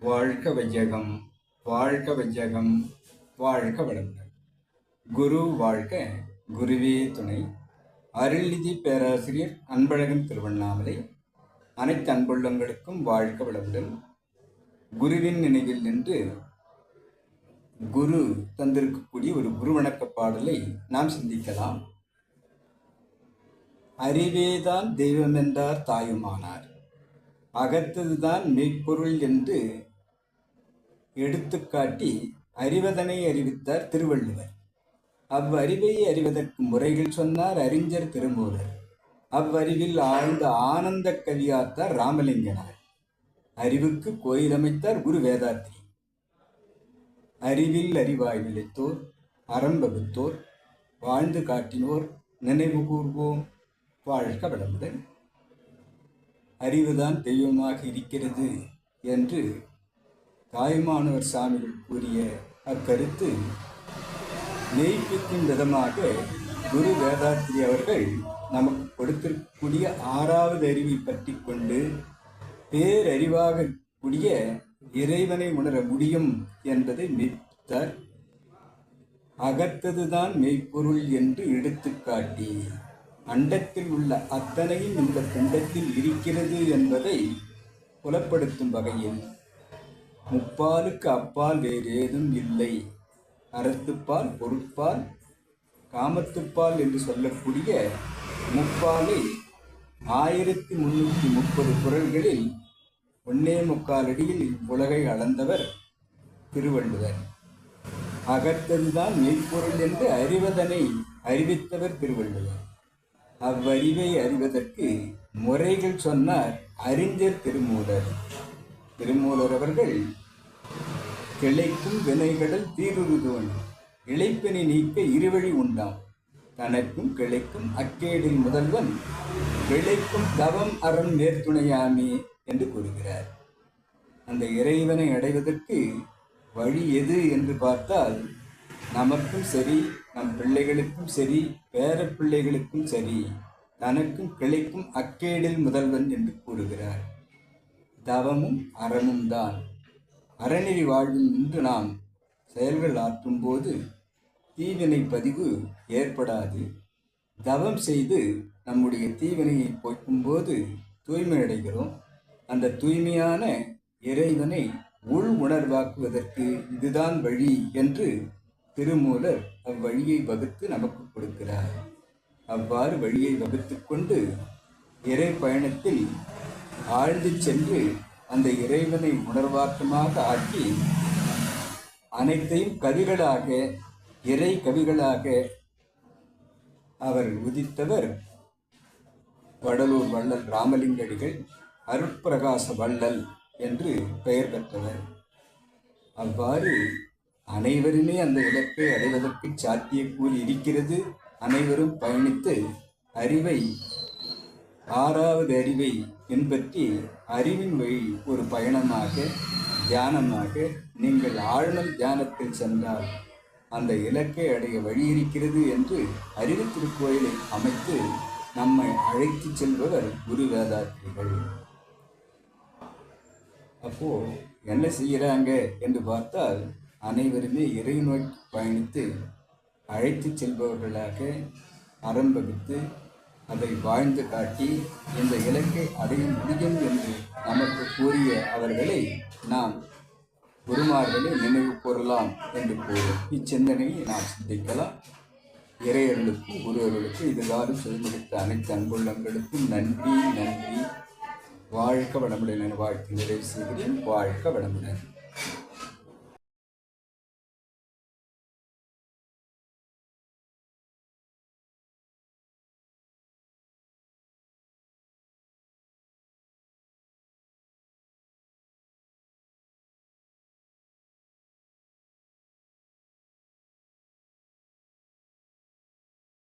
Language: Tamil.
வாழ்க வையகம் வாழ்க வையகம் வாழ்க வளமுடன். குரு வாழ்க குருவே துணை. அருள்நிதி பேராசிரியர் அன்பழகன் திருவண்ணாமலை. அனைத்து அன்புள்ளங்களுக்கும் வாழ்க வளமுடன். குருவின் நினைவில் நின்று குரு தந்திருக்கக்கூடிய ஒரு குரு வணக்க பாடலை நாம் சிந்திக்கலாம். அறிவேதான் தெய்வம் என்றார் தாயுமானார். அகத்ததுதான் மெய்ப்பொருள் என்று எடுத்துக்காட்டி அறிவதனை அறிவித்தார் திருவள்ளுவர். அவ்வறிவை அறிவதற்கு முறைகள் சொன்னார் அறிஞர் திருமூலர். அவ்வறிவில் ஆழ்ந்த ஆனந்த கவியாத்தார் ராமலிங்கனார். அறிவுக்கு கோயில் அமைத்தார் குரு வேதாத்ரி. அறிவில் அறிவாய் நிலைத்தோர் அறம்பகுத்தோர் வாழ்ந்து காட்டினோர் நினைவு கூர்வோம் வாழ்க வளமுடன். அறிவுதான் தெய்வமாக இருக்கிறது என்று தாய்மானவர் சாமிகள் கூறிய அக்கருத்து மெய்ப்பிக்கும் விதமாக குரு வேதாத்ரி அவர்கள் நமக்கு கொடுத்திருக்கக்கூடிய ஆறாவது அறிவை பற்றி கொண்டு பேரறிவாக கூடிய இறைவனை உணர முடியும் என்பதை மெய்ப்பித்தார் அகத்ததுதான் மெய்ப்பொருள் என்று எடுத்துக்காட்டி அண்டத்தில் உள்ள அத்தனையும் இந்த பிண்டத்தில் இருக்கிறது என்பதை புலப்படுத்தும் வகையில் முப்பாலுக்கு அப்பால் வேறு ஏதும் இல்லை. அறத்துப்பால் பொருட்பால் காமத்துப்பால் என்று சொல்லக்கூடிய முப்பாலை ஆயிரத்தி முன்னூற்றி முப்பது குரல்களில் ஒன்னே முக்கால் அடியில் உலகை அளந்தவர் திருவள்ளுவர். அகத்ததுதான் மெய்ப்பொருள் என்று அறிவதனை அறிவித்தவர் திருவள்ளுவர். அவ்வறிவை அறிவதற்கு முறைகள் சொன்னார் அறிஞர் திருமூலர். திருமூலர் அவர்கள் கிளைக்கும் வினைகடல் தீருருதோன் இழைப்பினை நீக்க இருவழி உண்டாம். தனக்கும் கிளைக்கும் அக்கேடில் முதல்வன். கிளைக்கும் தவம் அறம் நேர்த்துணையாமே என்று கூறுகிறார். அந்த இறைவனை அடைவதற்கு வழி எது என்று பார்த்தால் நமக்கும் சரி நம் பிள்ளைகளுக்கும் சரி பேர பிள்ளைகளுக்கும் சரி தனக்கும் கிளைக்கும் அக்கேடில் முதல்வன் என்று கூறுகிறார். தவமும் அறமும் தான் அறநெறி வாழ்வில் நின்று நாம் செயல்கள் ஆற்றும்போது தீவினை பதிவு ஏற்படாது. தவம் செய்து நம்முடைய தீவினையை போக்கும்போது தூய்மை அடைகிறோம். அந்த தூய்மையான இறைவனை உள் உணர்வாக்குவதற்கு இதுதான் வழி என்று திருமூலர் அவ்வழியை வகுத்து நமக்கு கொடுக்கிறார். அவ்வாறு வழியை வகுத்து கொண்டு இறை பயணத்தில் ஆழ்ந்து சென்று அந்த இறைவனை உணர்வாக்கமாக ஆக்கி அனைத்தையும் கவிகளாக இறை கவிகளாக அவர் உதித்தவர் வடலூர் வள்ளல் ராமலிங்கடிகள் அருட்பிரகாச வள்ளல் என்று பெயர் பெற்றவர். அவ்வாறு அனைவருமே அந்த இலக்கை அடைவதற்கு சாத்தியக்கூறி இருக்கிறது. அனைவரும் பயணித்து அறிவை ஆறாவது அறிவை பின்பற்றி அறிவின் வழி ஒரு பயணமாக தியானமாக நீங்கள் ஆழ்நல் தியானத்தில் சென்றால் அந்த இலக்கை அடைய வழி இருக்கிறது என்று அறிவு திருக்கோயிலை அமைத்து நம்மை அழைத்து செல்பவர் குரு வேதாத்திரிகள் அப்போ என்ன செய்கிறாங்க என்று பார்த்தால் அனைவருமே இறை நோக்கி பயணித்து அழைத்து செல்பவர்களாக ஆரம்பித்து அதை வாழ்ந்து காட்டி இந்த இலக்கை அடைய முடியும் என்று நமக்கு கூறிய அவர்களை நாம் குருமார்களை நினைவு கூறலாம் என்று கூறும் இச்சிந்தனையை நாம் சிந்திக்கலாம். இறையர்களுக்கும் குருவர்களுக்கும் இதுகாலும் செய்முடித்த அனைத்து அன்புள்ளங்களுக்கும் நன்றி நன்றி. வாழ்க்க வளமுடன் வாழ்த்து நிறைவு செய்கிறேன். வாழ்க்க வளமுடன்.